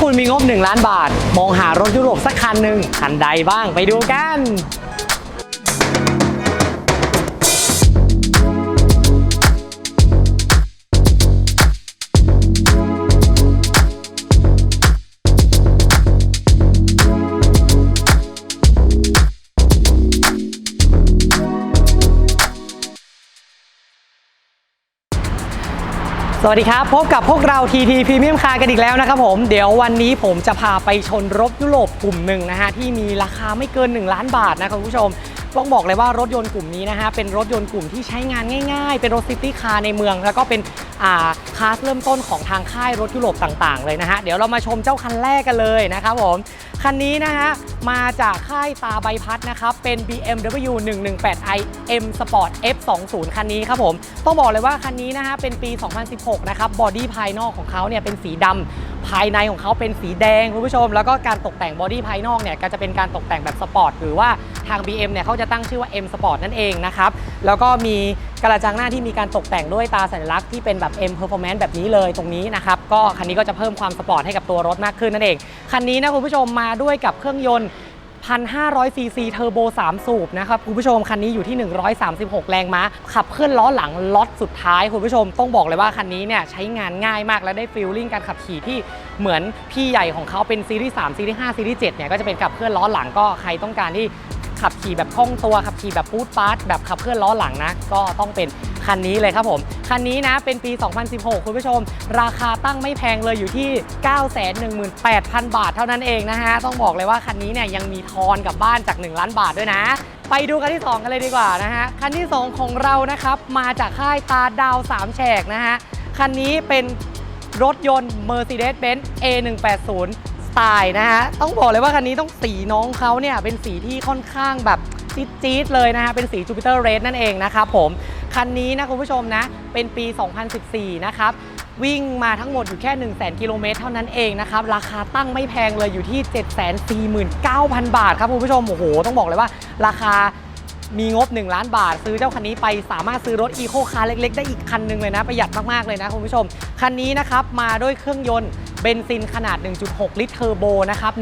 คุณมีงบ 1 ล้านบาท มองหารถยุโรปสักคันหนึ่งคันใดบ้างไปดูกัน สวัสดีครับ พบกับพวกเรา TT Premium Car กันอีกแล้วนะครับผม เดี๋ยววันนี้ผมจะพาไปชนรถยุโรปกลุ่มหนึ่งนะฮะ ที่มีราคาไม่เกิน 1 ล้านบาทนะครับคุณผู้ชม ต้องบอกเลยว่ารถยนต์กลุ่มนี้นะฮะ เป็นรถยนต์กลุ่มที่ใช้งานง่ายๆ เป็นรถซิตี้คาร์ในเมือง แล้วก็เป็นอ่าคลาสเริ่มต้นของทางค่ายรถยุโรปต่างๆ เลยนะฮะ เดี๋ยวเรามาชมเจ้าคันแรกกันเลยนะครับผม คันนี้นะฮะ มาจากค่ายตาใบพัดนะครับ เป็น BMW 118i M Sport F20 คันนี้ครับผม ต้องบอกเลยว่าคันนี้นะฮะเป็นปี 2016 นะครับบอดี้ภายนอกของเขาเนี่ยเป็นสีดำภายในของเขาเป็นสีแดงคุณผู้ชม แล้วก็การตกแต่งบอดี้ภายนอกเนี่ยก็จะเป็นการตกแต่งแบบสปอร์ตหรือว่าทาง BM เนี่ยเขาจะตั้งชื่อว่า M Sport นั่นเองนะครับแล้วก็มีกระจังหน้าที่มีการตกแต่งด้วยตาสัญลักษณ์ที่เป็นแบบ M Performance แบบนี้เลยตรงนี้นะครับก็คันนี้ก็จะเพิ่มความสปอร์ตให้กับตัวรถมากขึ้นนั่นเองคันนี้นะคุณผู้ชมมาด้วยกับเครื่องยนต์ 1,500 ซีซีเทอร์โบ 3 สูบนะครับคุณผู้ชมคันนี้อยู่ที่ 136 แรงม้า ขับเคลื่อนล้อหลังล็อตสุดท้าย คุณผู้ชมต้องบอกเลยว่าคันนี้เนี่ยใช้งานง่ายมากและได้ฟีลลิ่งการขับขี่ที่เหมือนพี่ใหญ่ของเขาเป็นซีรีส์3ซีรีส์5ซีรีส์7เนี่ยก็จะเป็นขับเคลื่อนล้อหลังก็ใครต้องการที่ขับขี่แบบคล่องตัวขับขี่แบบปูดปาร์ตแบบขับเคลื่อนล้อหลังนะก็ต้องเป็น คันนี้เลยครับผม คันนี้นะเป็นปี 2016 คุณผู้ชม ราคาตั้งไม่แพงเลยอยู่ที่ 918,000 บาทเท่านั้นเองนะฮะ ต้องบอกเลยว่าคันนี้เนี่ยยังมีทอนกับบ้านจาก 1 ล้านบาทด้วยนะไปดูคันที่ 2 กันเลยดีกว่านะฮะ คันที่ 2 ของเรานะครับ มาจากค่ายตาดาว 3 แฉกนะฮะ คันนี้เป็นรถยนต์ Mercedes-Benz A180 สไตล์นะฮะ ต้องบอกเลยว่าคันนี้ต้องสีน้องเขาเนี่ย เป็นสีที่ค่อนข้างแบบจี๊ดๆเลยนะฮะ เป็นสี Jupiter Red นั่นเองนะครับผม คันนี้นะคุณผู้ชมนะ เป็นปี 2014 นะครับ วิ่งมาทั้งหมดอยู่แค่ 1 0 0 0 0 0กิโลเมตรเท่านั้นเองนะครับ ราคาตั้งไม่แพงเลยอยู่ที่ 749,000 บาทครับคุณผู้ชม โอ้โห ต้องบอกเลยว่าราคามีงบ 1 ล้านบาท ซื้อเจ้าคันนี้ไปสามารถซื้อรถอีโคคาร์เล็ก ๆ ได้อีกคันหนึงเลยนะ ประหยัดมาก ๆ เลยนะคุณผู้ชม คันนี้นะครับ มาด้วยเครื่องยนต์ เบนซินขนาด 1.6 ลิตรเทอร์โบนะครับ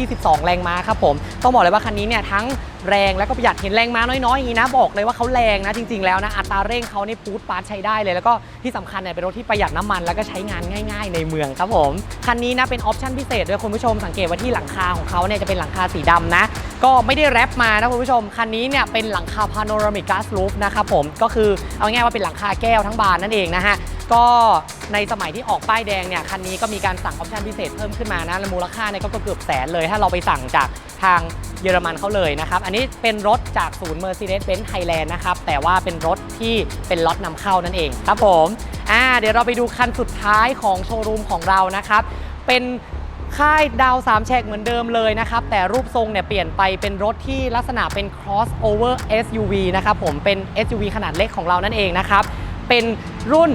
122 แรงม้าครับผม ต้องบอกเลยว่าคันนี้เนี่ยทั้งแรงแล้วก็ประหยัดเห็นแรงม้าน้อยๆอย่างนี้นะ บอกเลยว่าเขาแรงนะจริง ๆแล้วนะ อัตราเร่งเขานี่ปูดปาร์ใช้ได้เลย แล้วก็ที่สำคัญเนี่ยเป็นรถที่ประหยัดน้ำมันแล้วก็ใช้งานง่าย ๆ ในเมืองครับผม คันนี้นะเป็นออปชั่นพิเศษด้วยคุณผู้ชมสังเกตว่าที่หลังคาของเขาเนี่ยจะเป็นหลังคาสีดำนะ ก็ไม่ได้แรปมานะคุณผู้ชม คันนี้เนี่ยเป็นหลังคาพาโนรามิก a ส roof นะครับผมก็คือเอาง่ายว่าเป็นหลังคาแก้วทั้งบานนั่นเองนะฮะ ก็ในสมัยที่ออกป้ายแดงเนี่ยคันนี้ก็มีการสั่งออปชั่นพิเศษเพิ่มขึ้นมานะและมูลค่าเนี่ยก็เกือบแสนเลย ถ้าเราไปสั่งจากทางเยอรมันเขาเลยนะครับ อันนี้เป็นรถจากศูนย์ Mercedes-Benz Thailand นะครับ แต่ว่าเป็นรถที่เป็นล็อตนำเข้านั่นเองครับผมอ่าเดี๋ยวเราไปดูคันสุดท้ายของโชว์รูมของเรานะครับ เป็นค่ายดาวสามแฉกเหมือนเดิมเลยนะครับ แต่รูปทรงเนี่ยเปลี่ยนไปเป็นรถที่ลักษณะเป็น crossover SUV นะครับผมเป็น SUV ขนาดเล็กของเรานั่นเองนะครับ เป็นรุ่น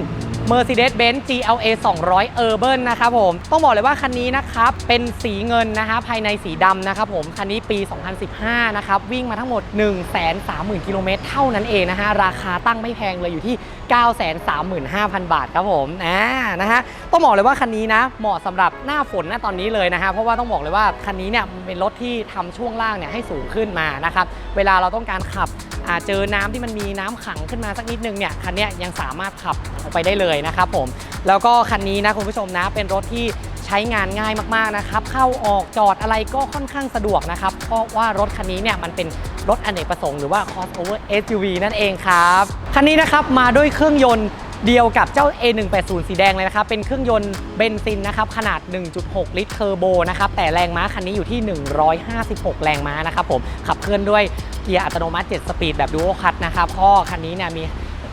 Mercedes-Benz GLA 200 Urban นะครับผม ต้องบอกเลยว่าคันนี้นะครับ เป็นสีเงินนะฮะภายในสีดำนะครับผม คันนี้ปี 2015 นะครับ วิ่งมาทั้งหมด 130,000 กิโลเมตรเท่านั้นเองนะฮะ ราคาตั้งไม่แพงเลยอยู่ที่ 935,000 บาทครับผมอ่านะฮะ ต้องบอกเลยว่าคันนี้นะ เหมาะสำหรับหน้าฝนนะตอนนี้เลยนะฮะ เพราะว่าต้องบอกเลยว่าคันนี้เนี่ยเป็นรถที่ทำช่วงล่างเนี่ยให้สูงขึ้นมานะครับ เวลาเราต้องการขับ เจอน้ำที่มันมีน้ำขังขึ้นมาสักนิดนึงเนี่ยคันนี้ยังสามารถขับออกไปได้เลยนะครับผมแล้วก็คันนี้นะคุณผู้ชมนะเป็นรถที่ใช้งานง่ายมากๆนะครับเข้าออกจอดอะไรก็ค่อนข้างสะดวกนะครับเพราะว่ารถคันนี้เนี่ยมันเป็นรถอเนกประสงค์หรือว่า crossover SUV นั่นเองครับคันนี้นะครับมาด้วยเครื่องยนต์เดียวกับเจ้า A180 สีแดงเลยนะครับ เป็นเครื่องยนต์เบนซินนะครับ ขนาด 1.6 ลิตรเทอร์โบนะครับ แต่แรงม้าคันนี้อยู่ที่ 156 แรงม้านะครับผม ขับเคลื่อนด้วย เกียร์อัตโนมัติ 7 สปีดแบบดูโอคัตนะครับข้อคันนี้เนี่ยมี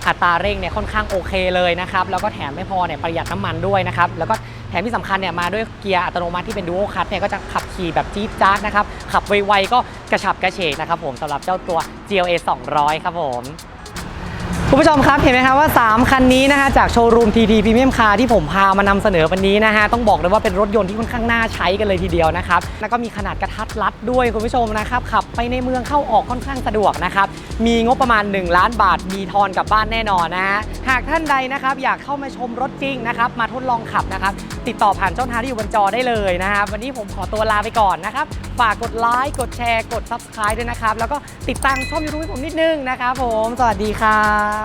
อัตราเร่งเนี่ยค่อนข้างโอเคเลยนะครับแล้วก็แถมไม่พอเนี่ยประหยัดน้ำมันด้วยนะครับแล้วก็แถมที่สำคัญเนี่ยมาด้วยเกียร์อัตโนมัติที่เป็นดูโอคัตเนี่ยก็จะขับขี่แบบจี๊ดจ๊าดนะครับขับไวๆก็กระฉับกระเฉงนะครับผมสำหรับเจ้าตัว GLA 200 ครับผม คุณผู้ชมครับเห็นไหมครับว่า 3 คันนี้นะฮะจากโชว์รูม TT Premium Car ที่ผมพามานำเสนอวันนี้นะฮะต้องบอกเลยว่าเป็นรถยนต์ที่ค่อนข้างน่าใช้กันเลยทีเดียวนะครับแล้วก็มีขนาดกระทัดรัดด้วยคุณผู้ชมนะครับขับไปในเมืองเข้าออกค่อนข้างสะดวกนะครับมีงบประมาณ 1 ล้านบาทมีทอนกลับบ้านแน่นอนนะฮะหากท่านใดนะครับอยากเข้ามาชมรถจริงนะครับมาทดลองขับนะครับติดต่อผ่านช่องทางที่อยู่บนจอได้เลยนะครับวันนี้ผมขอตัวลาไปก่อนนะครับฝากกดไลค์กดแชร์กด Subscribe ด้วยนะครับแล้วก็ติดตามช่อง YouTube ให้ผมนิดนึงนะครับผมสวัสดี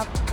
ครับ